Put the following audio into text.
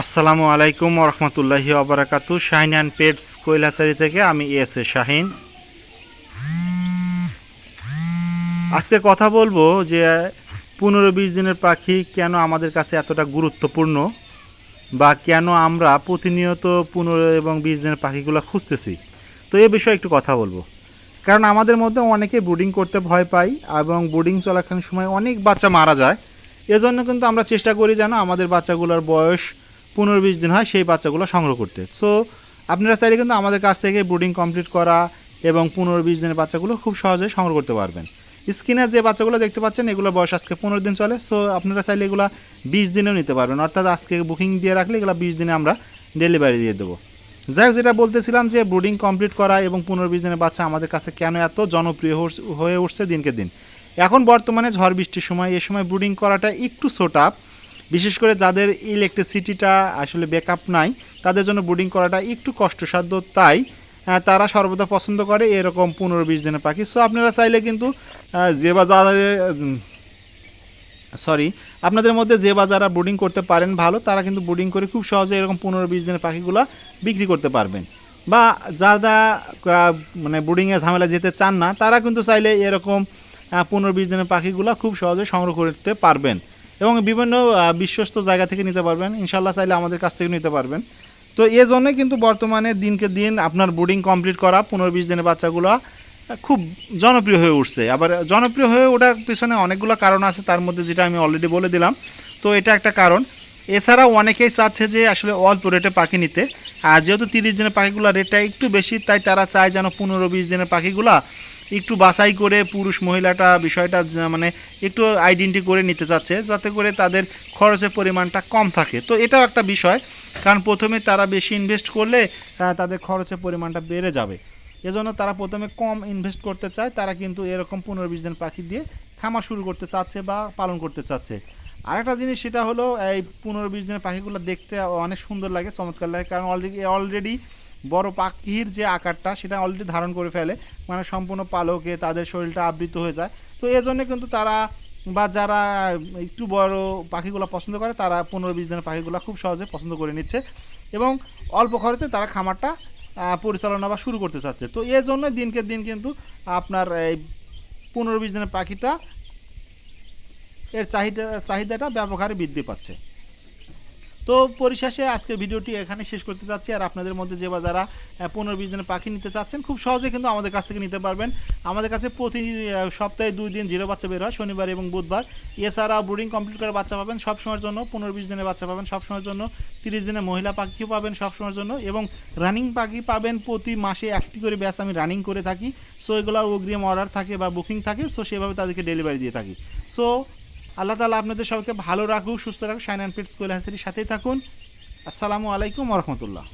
আসসালামু আলাইকুম রহমতুল্লাহি আবরাকাতু শাহিন অ্যান্ড পেটস কৈলাসারি থেকে আমি এস এ শাহিন। আজকে কথা বলব যে পনেরো বিশ দিনের পাখি কেন আমাদের কাছে এতটা গুরুত্বপূর্ণ বা কেন আমরা প্রতিনিয়ত পনেরো এবং বিশ দিনের পাখিগুলো খুঁজতেছি। তো এ বিষয়ে একটু কথা বলব। কারণ আমাদের মধ্যে অনেকে ব্রুডিং করতে ভয় পাই এবং ব্রুডিং চলাকালীন সময় অনেক বাচ্চা মারা যায়। এজন্য কিন্তু আমরা চেষ্টা করি যেন আমাদের বাচ্চাগুলোর বয়স পনেরো বিশ দিন হয় সেই বাচ্চাগুলো সংগ্রহ করতে। সো আপনারা চাইলে কিন্তু আমাদের কাছ থেকে ব্রুডিং কমপ্লিট করা এবং পনেরো বিশ দিনের বাচ্চাগুলো খুব সহজে সংগ্রহ করতে পারবেন। স্ক্রিনে যে বাচ্চাগুলো দেখতে পাচ্ছেন, এগুলো বয়স আজকে পনেরো দিন চলে। সো আপনারা চাইলে এগুলো বিশ দিনেও নিতে পারবেন। অর্থাৎ আজকে বুকিং দিয়ে রাখলে এগুলো বিশ দিনে আমরা ডেলিভারি দিয়ে দেবো। যাই হোক, যেটা বলতেছিলাম যে ব্রুডিং কমপ্লিট করা এবং পনেরো বিশ দিনের বাচ্চা আমাদের কাছে কেন এত জনপ্রিয় হয়ে উঠছে দিনকে দিন। এখন বর্তমানে ঝড় বৃষ্টির সময়, এ সময় ব্রুডিং করাটা একটু সোট আপ বিশেষ করে যাদের ইলেকট্রিসিটিটা আসলে ব্যাকআপ নাই, তাদের জন্য ব্রুডিং করাটা একটু কষ্টসাধ্য, তাই তারা সর্বদা পছন্দ করে এরকম পনেরো বিশ দিনের পাখি। সো আপনারা চাইলে কিন্তু যে বা যাদের সরি আপনাদের মধ্যে যে বা যারা ব্রুডিং করতে পারেন ভালো, তারা কিন্তু বোর্ডিং করে খুব সহজে এরকম পনেরো বিশ দিনের পাখিগুলো বিক্রি করতে পারবেন। বা যারা মানে ব্রুডিংয়ে ঝামেলা যেতে চান না, তারা কিন্তু চাইলে এরকম পনেরো বিশ দিনের পাখিগুলো খুব সহজে সংগ্রহ করতে পারবেন। এবং বিভিন্ন বিশ্বস্ত জায়গা থেকে নিতে পারবেন। ইনশাল্লাহ চাইলে আমাদের কাছ থেকে নিতে পারবেন। তো এ জন্যে কিন্তু বর্তমানে দিনকে দিন আপনার বোর্ডিং কমপ্লিট করা, পনেরো বিশ দিনের বাচ্চাগুলো খুব জনপ্রিয় হয়ে উঠছে। আবার জনপ্রিয় হয়ে ওঠার পিছনে অনেকগুলো কারণ আছে, তার মধ্যে যেটা আমি অলরেডি বলে দিলাম। তো এটা একটা কারণ। এছাড়াও অনেকেই চাচ্ছে যে আসলে অল্প রেটে পাখি নিতে। আর যেহেতু তিরিশ দিনের পাখিগুলো রেটটা একটু বেশি, তাই তারা চায় যেন পনেরো বিশ দিনের পাখিগুলা একটু বাছাই করে পুরুষ মহিলাটা বিষয়টা মানে একটু আইডেন্টি করে নিতে চাচ্ছে, যাতে করে তাদের খরচের পরিমাণটা কম থাকে। তো এটাও একটা বিষয়, কারণ প্রথমে তারা বেশি ইনভেস্ট করলে তাদের খরচের পরিমাণটা বেড়ে যাবে। এজন্য তারা প্রথমে কম ইনভেস্ট করতে চায়, তারা কিন্তু এরকম পনেরো বিশ দিন পাখি দিয়ে খামার শুরু করতে চাচ্ছে বা পালন করতে চাচ্ছে। আরেকটা জিনিস সেটা হলো, এই পনেরো বিশ দিনের পাখিগুলো দেখতে অনেক সুন্দর লাগে, চমৎকার লাগে। কারণ অলরেডি অলরেডি বড় পাখির যে আকারটা, সেটা অলরেডি ধারণ করে ফেলে। মানে সম্পূর্ণ পালকে তাদের শরীরটা আবৃত হয়ে যায়। তো এই জন্য কিন্তু তারা বা যারা একটু বড় পাখিগুলো পছন্দ করে, তারা পনেরো বিশ দিনের পাখিগুলো খুব সহজে পছন্দ করে নিচ্ছে। এবং অল্প খরচে তারা খামারটা পরিচালনা বা শুরু করতে চাচ্ছে। তো এই জন্য দিনকে দিন কিন্তু আপনার এই পনেরো বিশ দিনের পাখিটা এর চাহিদা, চাহিদাটা ব্যাপক হারে বৃদ্ধি পাচ্ছে। তো পরিশেষে আজকের ভিডিওটি এখানে শেষ করতে চাচ্ছি আর আপনাদের মধ্যে যে বা যারা পনেরো বিশ দিনের পাখি নিতে চাচ্ছেন, খুব সহজে কিন্তু আমাদের কাছ থেকে নিতে পারবেন। আমাদের কাছে প্রতি সপ্তাহে দুই দিন জিরো বাচ্চা বের হয়, শনিবার এবং বুধবার। এছাড়া ব্রুডিং কমপ্লিট করে বাচ্চা পাবেন সব সময়ের জন্য পনেরো বিশ দিনের বাচ্চা পাবেন সব সময়ের জন্য, তিরিশ দিনের মহিলা পাখিও পাবেন সব সময়ের জন্য, এবং রানিং পাখি পাবেন প্রতি মাসে একটি করে ব্যাস আমি রানিং করে থাকি। সো এগুলোর অগ্রিম অর্ডার থাকে বা বুকিং থাকে, সো সেভাবে তাদেরকে ডেলিভারি দিয়ে থাকি। সো আল্লাহ তালা আপনাদের সবাইকে ভালো রাখুক, সুস্থ রাখুক সাইন অ্যান্ড ফিট স্কুল হাসির সাথেই থাকুন। আসসালামু আলাইকুম রহমতুল্লাহ।